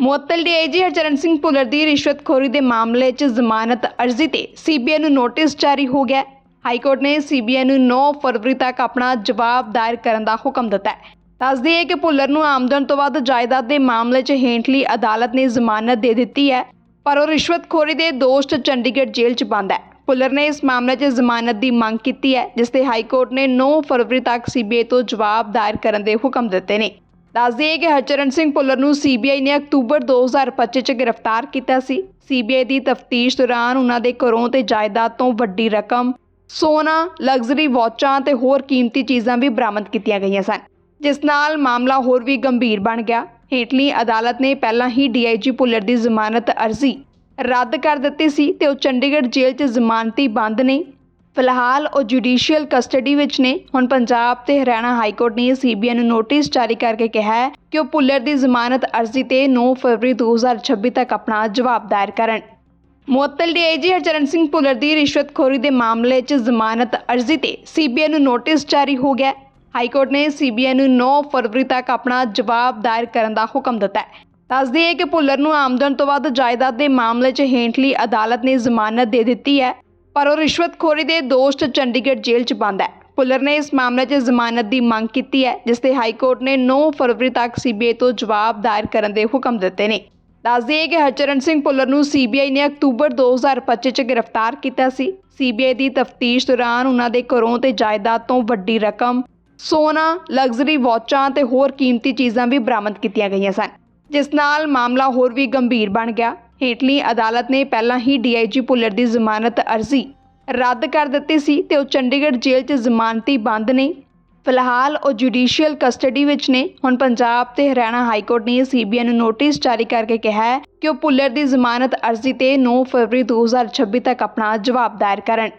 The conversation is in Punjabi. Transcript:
ਮੁਅੱਤਲ ਡੀਆਈਜੀ ਹਰਚਰਨ ਸਿੰਘ ਭੁੱਲਰ ਦੀ ਰਿਸ਼ਵਤਖੋਰੀ ਦੇ ਮਾਮਲੇ 'ਚ ਜ਼ਮਾਨਤ ਅਰਜ਼ੀ ਤੇ ਸੀਬੀਆਈ ਨੂੰ ਨੋਟਿਸ ਜਾਰੀ ਹੋ ਗਿਆ ਹਾਈ ਕੋਰਟ ਨੇ ਸੀਬੀਆਈ ਨੂੰ 9 ਫਰਵਰੀ ਤੱਕ ਆਪਣਾ ਜਵਾਬ ਦਾਇਰ ਕਰਨ ਦਾ ਹੁਕਮ ਦਿੱਤਾ ਹੈ। ਦੱਸਦੀ ਹੈ ਕਿ ਭੁੱਲਰ ਨੂੰ ਆਮਦਨ ਤੋਂ ਵੱਧ ਜਾਇਦਾਦ ਦੇ ਮਾਮਲੇ 'ਚ ਹੇਠਲੀ ਅਦਾਲਤ ਨੇ ਜ਼ਮਾਨਤ ਦੇ ਦਿੱਤੀ ਹੈ, ਪਰ ਉਹ ਰਿਸ਼ਵਤਖੋਰੀ ਦੇ ਦੋਸ਼ 'ਚ ਚੰਡੀਗੜ੍ਹ ਜੇਲ੍ਹ 'ਚ ਬੰਦ ਹੈ। ਭੁੱਲਰ ਨੇ ਇਸ ਮਾਮਲੇ 'ਚ ਜ਼ਮਾਨਤ ਦੀ ਮੰਗ ਕੀਤੀ ਹੈ, ਜਿਸ ਤੇ ਹਾਈ ਕੋਰਟ ਨੇ 9 ਫਰਵਰੀ ਤੱਕ ਸੀਬੀਆਈ ਤੋਂ ਜਵਾਬ ਦਾਇਰ ਕਰਨ ਦੇ ਹੁਕਮ ਦਿੱਤੇ ਨੇ। ਦੱਸ ਹੈ ਕਿ ਹਰਚਰਨ ਸਿੰਘ ਭੁੱਲਰ ਨੂੰ ਸੀਬੀਆਈ ਨੇ ਅਕਤੂਬਰ 2025 ਚ ਗ੍ਰਿਫਤਾਰ ਕੀਤਾ ਸੀ। ਸੀਬੀਆਈ ਦੀ ਤਫਤੀਸ਼ ਦੌਰਾਨ ਉਹਨਾਂ ਦੇ ਘਰੋਂ ਤੇ ਜਾਇਦਾਦ ਤੋਂ ਵੱਡੀ ਰਕਮ, ਸੋਨਾ, ਲਗਜ਼ਰੀ ਵਾਚਾਂ ਤੇ ਹੋਰ ਕੀਮਤੀ ਚੀਜ਼ਾਂ ਵੀ ਬਰਾਮਦ ਕੀਤੀਆਂ ਗਈਆਂ ਸਨ, ਜਿਸ ਨਾਲ ਮਾਮਲਾ ਹੋਰ ਵੀ ਗੰਭੀਰ ਬਣ ਗਿਆ। ਹੇਠਲੀ ਅਦਾਲਤ ਨੇ ਪਹਿਲਾਂ ਹੀ ਡੀਆਈਜੀ ਭੁੱਲਰ ਦੀ ਜ਼ਮਾਨਤ ਅਰਜ਼ੀ ਰੱਦ ਕਰ ਦਿੱਤੀ ਸੀ ਤੇ ਉਹ ਚੰਡੀਗੜ੍ਹ ਜੇਲ੍ਹ 'ਚ ਜ਼ਮਾਨਤੀ ਬੰਦ ਨੇ। ਫਿਲਹਾਲ ਉਹ ਜੁਡੀਸ਼ੀਅਲ ਕਸਟਡੀ ਵਿੱਚ ਨੇ। ਹੁਣ ਪੰਜਾਬ ਤੇ ਹਰਿਆਣਾ ਹਾਈ ਕੋਰਟ ਨੇ ਸੀਬੀਆਈ ਨੂੰ ਨੋਟਿਸ ਜਾਰੀ ਕਰਕੇ ਕਿਹਾ ਹੈ ਕਿ ਉਹ ਭੁੱਲਰ ਦੀ ਜ਼ਮਾਨਤ ਅਰਜ਼ੀ ਤੇ 9 ਫਰਵਰੀ 2026 ਤੱਕ ਆਪਣਾ ਜਵਾਬ ਦਾਇਰ ਕਰਨ। ਮੁਅੱਤਲ ਡੀਆਈਜੀ ਹਰਚਰਨ ਸਿੰਘ ਭੁੱਲਰ ਦੀ ਰਿਸ਼ਵਤਖੋਰੀ ਦੇ ਮਾਮਲੇ 'ਚ ਜ਼ਮਾਨਤ ਅਰਜ਼ੀ ਤੇ ਸੀਬੀਆਈ ਨੂੰ ਨੋਟਿਸ ਜਾਰੀ ਹੋ ਗਿਆ ਹਾਈ ਕੋਰਟ ਨੇ ਸੀਬੀਆਈ ਨੂੰ 9 ਫਰਵਰੀ ਤੱਕ ਆਪਣਾ ਜਵਾਬ ਦਾਇਰ ਕਰਨ ਦਾ ਹੁਕਮ ਦਿੱਤਾ ਹੈ। ਦੱਸਦੀ ਹੈ ਕਿ ਭੁੱਲਰ ਨੂੰ ਆਮਦਨ ਤੋਂ ਵੱਧ ਜਾਇਦਾਦ ਦੇ ਮਾਮਲੇ 'ਚ ਹੇਠਲੀ ਅਦਾਲਤ ਨੇ ਜ਼ਮਾਨਤ ਦੇ ਦਿੱਤੀ ਹੈ। ਪਰ ਉਹ ਰਿਸ਼ਵਤਖੋਰੀ ਦੇ ਦੋਸ਼ 'ਚ ਚੰਡੀਗੜ੍ਹ ਜੇਲ੍ਹ 'ਚ ਬੰਦ ਹੈ। ਭੁੱਲਰ ਨੇ ਇਸ ਮਾਮਲੇ 'ਚ ਜ਼ਮਾਨਤ ਦੀ ਮੰਗ ਕੀਤੀ ਹੈ, ਜਿਸ ਤੇ ਹਾਈ ਕੋਰਟ ਨੇ 9 ਫਰਵਰੀ ਤੱਕ ਸੀਬੀਆਈ ਤੋਂ ਜਵਾਬ ਦਾਇਰ ਕਰਨ ਦੇ ਹੁਕਮ ਦਿੱਤੇ ਨੇ। ਦੱਸ ਹੈ ਕਿ ਹਰਚਰਨ ਸਿੰਘ ਭੁੱਲਰ ਨੂੰ ਸੀਬੀਆਈ ਨੇ ਅਕਤੂਬਰ 2025 ਚ ਗ੍ਰਿਫਤਾਰ ਕੀਤਾ ਸੀ। ਸੀਬੀਆਈ ਦੀ ਤਫਤੀਸ਼ ਦੌਰਾਨ ਉਹਨਾਂ ਦੇ ਘਰੋਂ ਤੇ ਜਾਇਦਾਦ ਤੋਂ ਵੱਡੀ ਰਕਮ, ਸੋਨਾ, ਲਗਜ਼ਰੀ ਵਾਚਾਂ ਤੇ ਹੋਰ ਕੀਮਤੀ ਚੀਜ਼ਾਂ ਵੀ ਬਰਾਮਦ ਕੀਤੀਆਂ ਗਈਆਂ ਸਨ, ਜਿਸ ਨਾਲ ਮਾਮਲਾ ਹੋਰ ਵੀ ਗੰਭੀਰ ਬਣ ਗਿਆ। ਹੇਠਲੀ ਅਦਾਲਤ ਨੇ ਪਹਿਲਾਂ ਹੀ ਡੀਆਈਜੀ ਭੁੱਲਰ ਦੀ ਜ਼ਮਾਨਤ ਅਰਜ਼ੀ ਰੱਦ ਕਰ ਦਿੱਤੀ ਸੀ ਤੇ ਉਹ ਚੰਡੀਗੜ੍ਹ ਜੇਲ੍ਹ 'ਚ ਜ਼ਮਾਨਤੀ ਬੰਦ ਨੇ। ਫਿਲਹਾਲ ਉਹ ਜੁਡੀਸ਼ੀਅਲ ਕਸਟਡੀ ਵਿੱਚ ਨੇ। ਹੁਣ ਪੰਜਾਬ ਤੇ ਹਰਿਆਣਾ ਹਾਈ ਕੋਰਟ ਨੇ ਸੀਬੀਆਈ ਨੂੰ ਨੋਟਿਸ ਜਾਰੀ ਕਰਕੇ ਕਿਹਾ ਹੈ ਕਿ ਉਹ ਭੁੱਲਰ ਦੀ ਜ਼ਮਾਨਤ ਅਰਜ਼ੀ ਤੇ 9 ਫਰਵਰੀ 2026 ਤੱਕ ਆਪਣਾ ਜਵਾਬ ਦਾਇਰ ਕਰਨ।